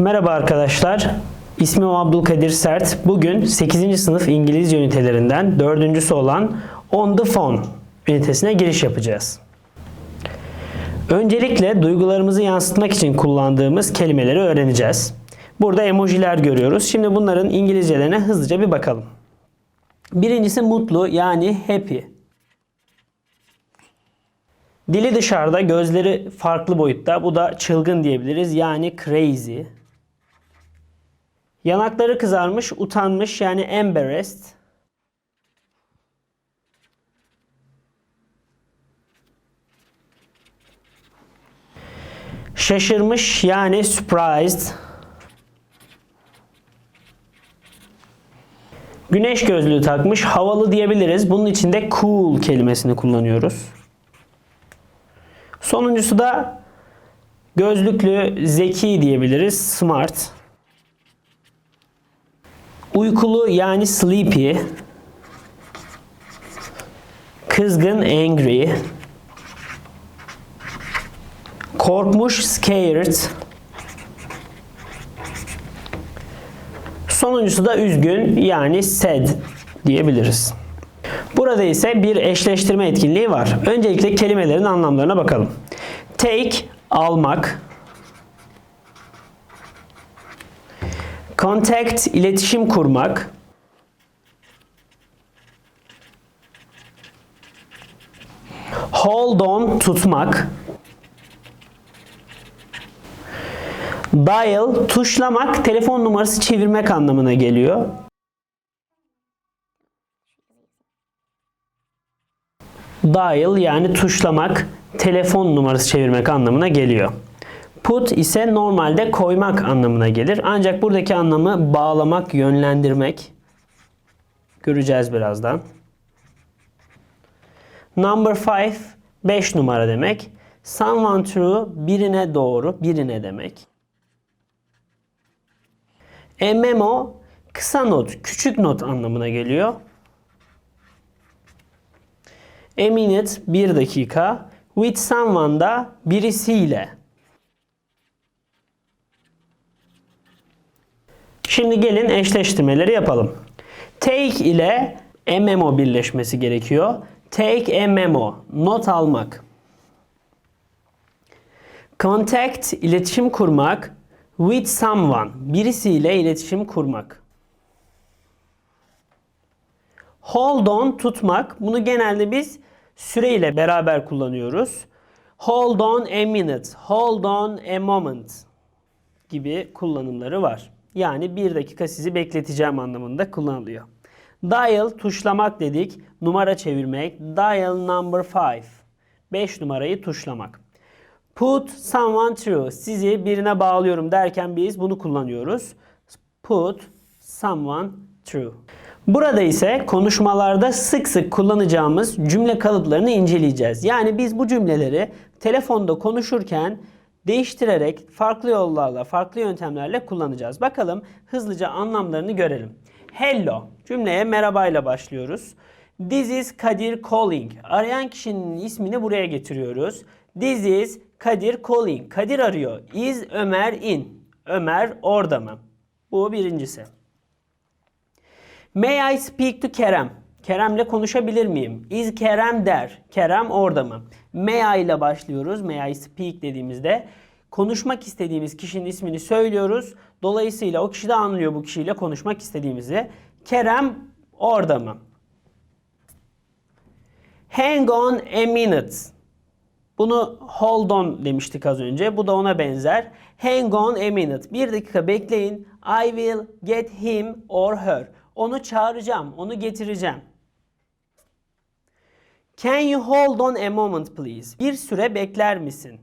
Merhaba arkadaşlar. İsmim Abdülkadir Sert. Bugün 8. sınıf İngilizce ünitelerinden dördüncüsü olan On the Phone ünitesine giriş yapacağız. Öncelikle duygularımızı yansıtmak için kullandığımız kelimeleri öğreneceğiz. Burada emojiler görüyoruz. Şimdi bunların İngilizcelerine hızlıca bir bakalım. Birincisi mutlu yani happy. Dili dışarıda, gözleri farklı boyutta. Bu da çılgın diyebiliriz. Yani crazy. Yanakları kızarmış, utanmış yani embarrassed. Şaşırmış yani surprised. Güneş gözlüğü takmış, havalı diyebiliriz. Bunun için de cool kelimesini kullanıyoruz. Sonuncusu da gözlüklü, zeki diyebiliriz. Smart. Uykulu yani sleepy. Kızgın angry. Korkmuş scared. Sonuncusu da üzgün yani sad diyebiliriz. Burada ise bir eşleştirme etkinliği var. Öncelikle kelimelerin anlamlarına bakalım. Take almak. Contact iletişim kurmak. Hold on tutmak. Dial tuşlamak, telefon numarası çevirmek anlamına geliyor. Dial yani tuşlamak, telefon numarası çevirmek anlamına geliyor. Put ise normalde koymak anlamına gelir. Ancak buradaki anlamı bağlamak, yönlendirmek. Göreceğiz birazdan. Number 5 5 numara demek. Someone through birine doğru, birine demek. A memo kısa not, küçük not anlamına geliyor. A minute bir dakika. With someone da birisiyle. Şimdi gelin eşleştirmeleri yapalım. Take ile a memo birleşmesi gerekiyor. Take a memo, not almak. Contact, iletişim kurmak. With someone, birisiyle iletişim kurmak. Hold on, tutmak. Bunu genelde biz süreyle beraber kullanıyoruz. Hold on a minute, hold on a moment gibi kullanımları var. Yani bir dakika sizi bekleteceğim anlamında kullanılıyor. Dial tuşlamak dedik. Numara çevirmek. Dial number 5. 5 numarayı tuşlamak. Put someone through. Sizi birine bağlıyorum derken biz bunu kullanıyoruz. Put someone through. Burada ise konuşmalarda sık sık kullanacağımız cümle kalıplarını inceleyeceğiz. Yani biz bu cümleleri telefonda konuşurken değiştirerek farklı yollarla, farklı yöntemlerle kullanacağız. Bakalım hızlıca anlamlarını görelim. Hello cümleye merhabayla başlıyoruz. This is Kadir calling. Arayan kişinin ismini buraya getiriyoruz. This is Kadir calling. Kadir arıyor. Is Ömer in. Ömer orada mı? Bu birincisi. May I speak to Kerem? Kerem'le konuşabilir miyim? Is Kerem der. Kerem orada mı? I ile başlıyoruz. May I speak dediğimizde konuşmak istediğimiz kişinin ismini söylüyoruz. Dolayısıyla o kişi de anlıyor bu kişiyle konuşmak istediğimizi. Kerem orada mı? Hang on a minute. Bunu hold on demiştik az önce. Bu da ona benzer. Hang on a minute. Bir dakika bekleyin. I will get him or her. Onu çağıracağım, onu getireceğim. Can you hold on a moment please? Bir süre bekler misin?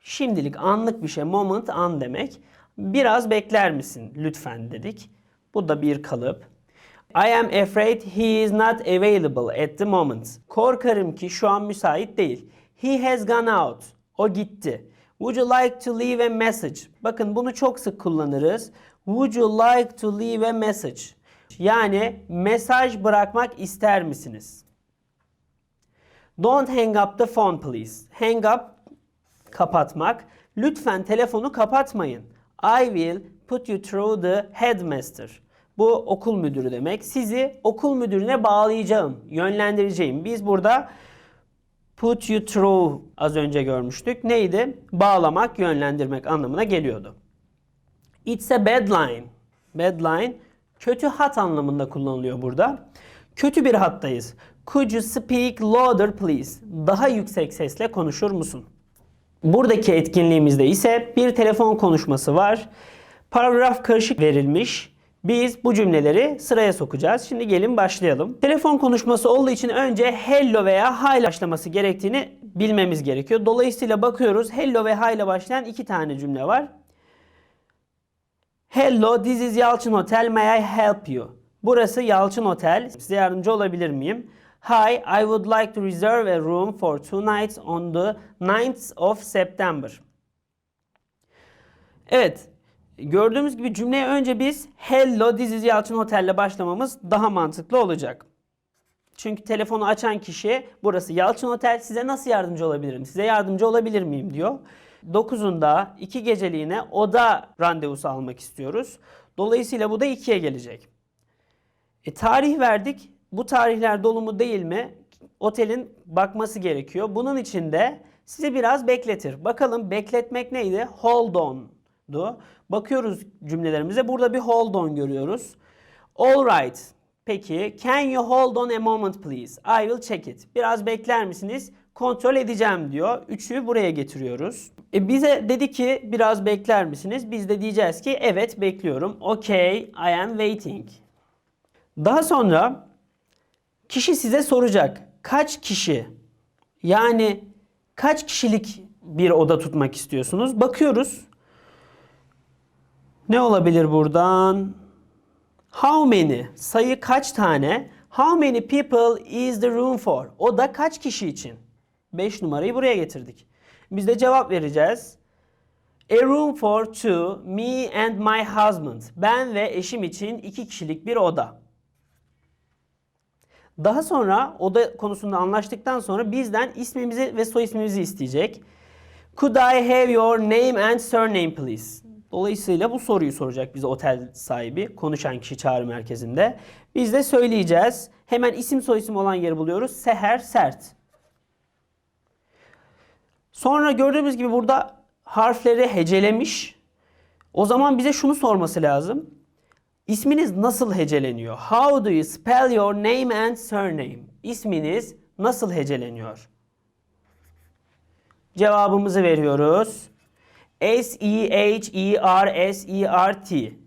Şimdilik anlık bir şey. Moment an demek. Biraz bekler misin lütfen dedik. Bu da bir kalıp. I am afraid he is not available at the moment. Korkarım ki şu an müsait değil. He has gone out. O gitti. Would you like to leave a message? Bakın bunu çok sık kullanırız. Would you like to leave a message? Yani mesaj bırakmak ister misiniz? Don't hang up the phone please. Hang up kapatmak. Lütfen telefonu kapatmayın. I will put you through the headmaster. Bu okul müdürü demek. Sizi okul müdürüne bağlayacağım, yönlendireceğim. Biz burada put you through az önce görmüştük. Neydi? Bağlamak, yönlendirmek anlamına geliyordu. It's a bad line. Bad line kötü hat anlamında kullanılıyor burada. Kötü bir hattayız. Could you speak louder please? Daha yüksek sesle konuşur musun? Buradaki etkinliğimizde ise bir telefon konuşması var. Paragraf karışık verilmiş. Biz bu cümleleri sıraya sokacağız. Şimdi gelin başlayalım. Telefon konuşması olduğu için önce hello veya hi başlaması gerektiğini bilmemiz gerekiyor. Dolayısıyla bakıyoruz hello ve hi ile başlayan iki tane cümle var. Hello, this is Yalçın Hotel. May I help you? Burası Yalçın Otel. Size yardımcı olabilir miyim? Hi, I would like to reserve a room for two nights on the 9th of September. Evet, gördüğümüz gibi cümleye önce biz Hello, this is Yalçın Hotel ile başlamamız daha mantıklı olacak. Çünkü telefonu açan kişi burası Yalçın Otel size nasıl yardımcı olabilirim? Size yardımcı olabilir miyim diyor. 9'unda 2 geceliğine oda randevusu almak istiyoruz. Dolayısıyla bu da 2'ye gelecek. E, tarih verdik. Bu tarihler dolu mu değil mi? Otelin bakması gerekiyor. Bunun için de size biraz bekletir. Bakalım bekletmek neydi? Hold on'du. Bakıyoruz cümlelerimize. Burada bir hold on görüyoruz. All right. Peki, can you hold on a moment please? I will check it. Biraz bekler misiniz? Kontrol edeceğim diyor. Üçü buraya getiriyoruz. E bize dedi ki biraz bekler misiniz? Biz de diyeceğiz ki evet bekliyorum. Okay, I am waiting. Daha sonra kişi size soracak. Kaç kişi? Yani kaç kişilik bir oda tutmak istiyorsunuz? Bakıyoruz. Ne olabilir buradan? How many? Sayı kaç tane? How many people is the room for? Oda kaç kişi için? 5 numarayı buraya getirdik. Biz de cevap vereceğiz. A room for two, me and my husband. Ben ve eşim için iki kişilik bir oda. Daha sonra oda konusunda anlaştıktan sonra bizden ismimizi ve soy ismimizi isteyecek. Could I have your name and surname please? Dolayısıyla bu soruyu soracak bize otel sahibi, konuşan kişi çağrı merkezinde. Biz de söyleyeceğiz. Hemen isim soy isim olan yeri buluyoruz. Seher Sert. Sonra gördüğümüz gibi burada harfleri hecelemiş. O zaman bize şunu sorması lazım. İsminiz nasıl heceleniyor? How do you spell your name and surname? İsminiz nasıl heceleniyor? Cevabımızı veriyoruz. S-E-H-E-R-S-E-R-T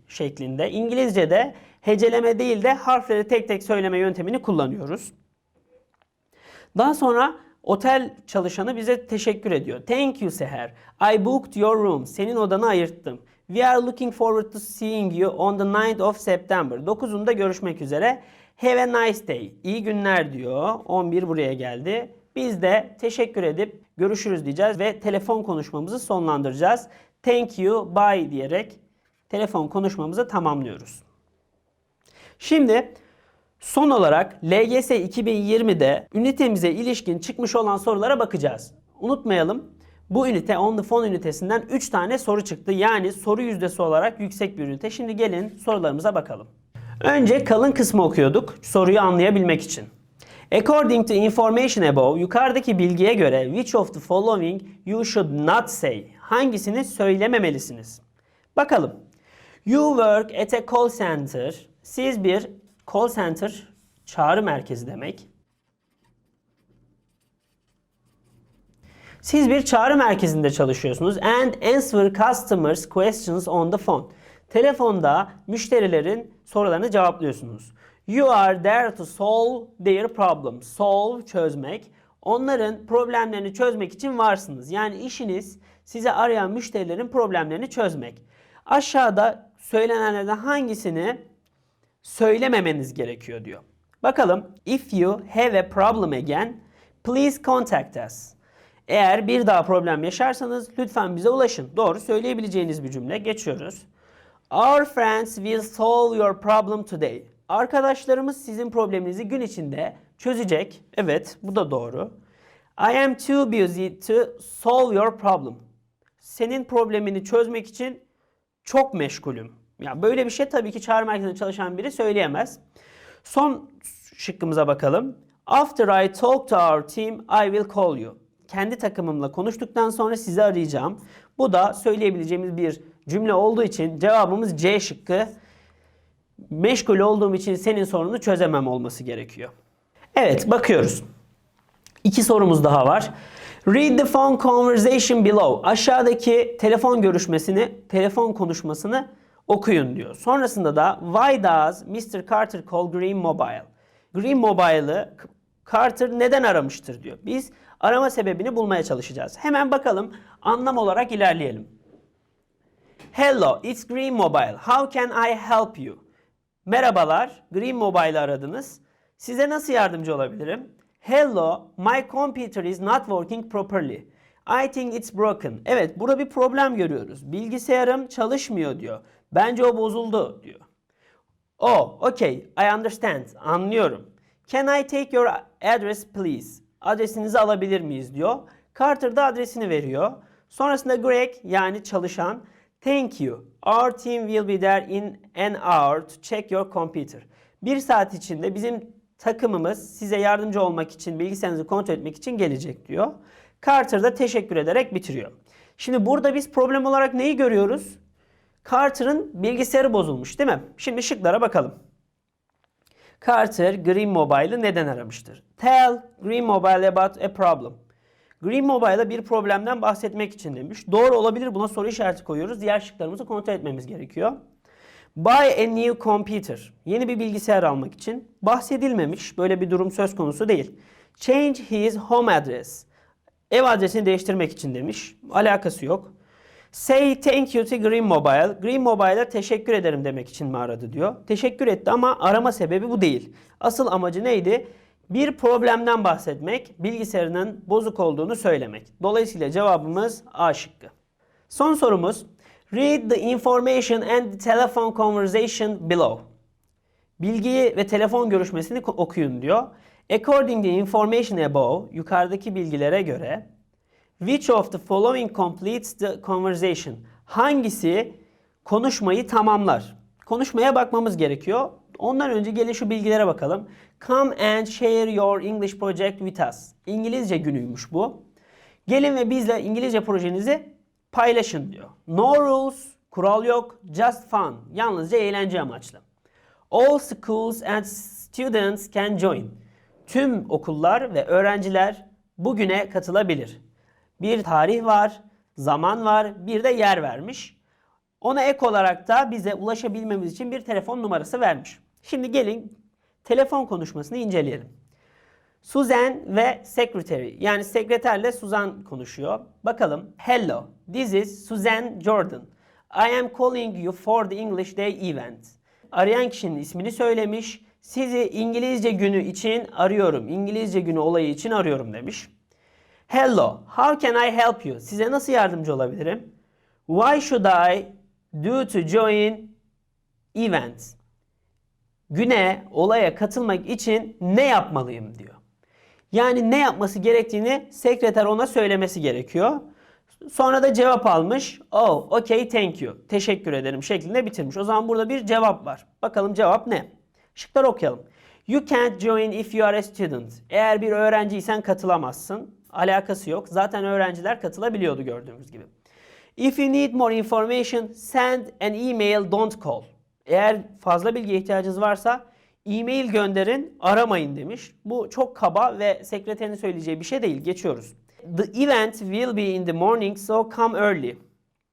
şeklinde. İngilizce'de heceleme değil de harfleri tek tek söyleme yöntemini kullanıyoruz. Daha sonra otel çalışanı bize teşekkür ediyor. Thank you Seher. I booked your room. Senin odanı ayırttım. We are looking forward to seeing you on the 9th of September. 9'unda görüşmek üzere. Have a nice day. İyi günler diyor. 11 buraya geldi. Biz de teşekkür edip görüşürüz diyeceğiz ve telefon konuşmamızı sonlandıracağız. Thank you, bye diyerek telefon konuşmamızı tamamlıyoruz. Şimdi son olarak LGS 2020'de ünitemize ilişkin çıkmış olan sorulara bakacağız. Unutmayalım bu ünite on the phone ünitesinden 3 tane soru çıktı. Yani soru yüzdesi olarak yüksek bir ünite. Şimdi gelin sorularımıza bakalım. Önce kalın kısmı okuyorduk soruyu anlayabilmek için. According to information above, yukarıdaki bilgiye göre which of the following you should not say? Hangisini söylememelisiniz? Bakalım. You work at a call center. Siz bir call center çağrı merkezi demek. Siz bir çağrı merkezinde çalışıyorsunuz and answer customers questions on the phone. Telefonda müşterilerin sorularını cevaplıyorsunuz. You are there to solve their problem. Solve çözmek. Onların problemlerini çözmek için varsınız. Yani işiniz size arayan müşterilerin problemlerini çözmek. Aşağıda söylenenlerden hangisini söylememeniz gerekiyor diyor. Bakalım. If you have a problem again, please contact us. Eğer bir daha problem yaşarsanız lütfen bize ulaşın. Doğru söyleyebileceğiniz bir cümle. Geçiyoruz. Our friends will solve your problem today. Arkadaşlarımız sizin probleminizi gün içinde çözecek. Evet, bu da doğru. I am too busy to solve your problem. Senin problemini çözmek için Çok meşgulüm. Ya böyle bir şey tabii ki çağrı merkezinde çalışan biri söyleyemez. Son şıkkımıza bakalım. After I talk to our team, I will call you. Kendi takımımla konuştuktan sonra sizi arayacağım. Bu da söyleyebileceğimiz bir cümle olduğu için cevabımız C şıkkı. Meşgul olduğum için senin sorununu çözemem olması gerekiyor. Evet bakıyoruz. İki sorumuz daha var. Read the phone conversation below. Aşağıdaki telefon görüşmesini, telefon konuşmasını okuyun diyor. Sonrasında da Why does Mr. Carter call Green Mobile? Green Mobile'ı Carter neden aramıştır diyor. Biz arama sebebini bulmaya çalışacağız. Hemen bakalım anlam olarak ilerleyelim. Hello, it's Green Mobile. How can I help you? Merhabalar, Green Mobile aradınız. Size nasıl yardımcı olabilirim? Hello, my computer is not working properly. I think it's broken. Evet, burada bir problem görüyoruz. Bilgisayarım çalışmıyor diyor. Bence o bozuldu diyor. Oh, okay, I understand. Anlıyorum. Can I take your address please? Adresinizi alabilir miyiz diyor. Carter da adresini veriyor. Sonrasında Greg yani çalışan Thank you. Our team will be there in an hour to check your computer. Bir saat içinde bizim takımımız size yardımcı olmak için, bilgisayarınızı kontrol etmek için gelecek diyor. Carter da teşekkür ederek bitiriyor. Şimdi burada biz problem olarak neyi görüyoruz? Carter'ın bilgisayarı bozulmuş değil mi? Şimdi şıklara bakalım. Carter Green Mobile'ı neden aramıştır? Tell Green Mobile about a problem. Green Mobile'a bir problemden bahsetmek için demiş. Doğru olabilir buna soru işareti koyuyoruz. Diğer şıklarımızı kontrol etmemiz gerekiyor. Buy a new computer. Yeni bir bilgisayar almak için. Bahsedilmemiş. Böyle bir durum söz konusu değil. Change his home address. Ev adresini değiştirmek için demiş. Alakası yok. Say thank you to Green Mobile. Green Mobile'a teşekkür ederim demek için mi aradı diyor. Teşekkür etti ama arama sebebi bu değil. Asıl amacı neydi? Bir problemden bahsetmek, bilgisayarının bozuk olduğunu söylemek. Dolayısıyla cevabımız A şıkkı. Son sorumuz. Read the information and the telephone conversation below. Bilgiyi ve telefon görüşmesini okuyun diyor. According to information above, yukarıdaki bilgilere göre Which of the following completes the conversation? Hangisi konuşmayı tamamlar? Konuşmaya bakmamız gerekiyor. Ondan önce gelin şu bilgilere bakalım. Come and share your English project with us. İngilizce günüymüş bu. Gelin ve bizle İngilizce projenizi paylaşın diyor. No rules, kural yok, just fun. Yalnızca eğlence amaçlı. All schools and students can join. Tüm okullar ve öğrenciler bugüne katılabilir. Bir tarih var, zaman var, bir de yer vermiş. Ona ek olarak da bize ulaşabilmemiz için bir telefon numarası vermiş. Şimdi gelin telefon konuşmasını inceleyelim. Susan ve secretary yani sekreterle Suzan konuşuyor. Bakalım. Hello, this is Susan Jordan. I am calling you for the English Day event. Arayan kişinin ismini söylemiş. Sizi İngilizce günü için arıyorum. İngilizce günü olayı için arıyorum demiş. Hello, how can I help you? Size nasıl yardımcı olabilirim? Why should I do to join event? Güne, olaya katılmak için ne yapmalıyım diyor. Yani ne yapması gerektiğini sekreter ona söylemesi gerekiyor. Sonra da cevap almış. Oh, okay, thank you. Teşekkür ederim şeklinde bitirmiş. O zaman burada bir cevap var. Bakalım cevap ne? Şıkları okuyalım. You can't join if you are a student. Eğer bir öğrenciysen katılamazsın. Alakası yok. Zaten öğrenciler katılabiliyordu gördüğümüz gibi. If you need more information, send an email, don't call. Eğer fazla bilgiye ihtiyacınız varsa e-mail gönderin, aramayın demiş. Bu çok kaba ve sekreterin söyleyeceği bir şey değil. Geçiyoruz. The event will be in the morning, so come early.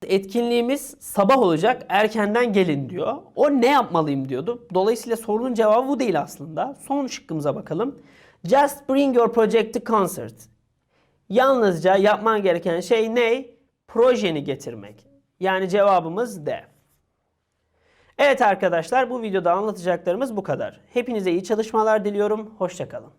Etkinliğimiz sabah olacak, erkenden gelin diyor. O ne yapmalıyım diyordu. Dolayısıyla sorunun cevabı bu değil aslında. Son şıkkımıza bakalım. Just bring your project to concert. Yalnızca yapman gereken şey ne? Projeni getirmek. Yani cevabımız D. Evet arkadaşlar bu videoda anlatacaklarımız bu kadar. Hepinize iyi çalışmalar diliyorum. Hoşçakalın.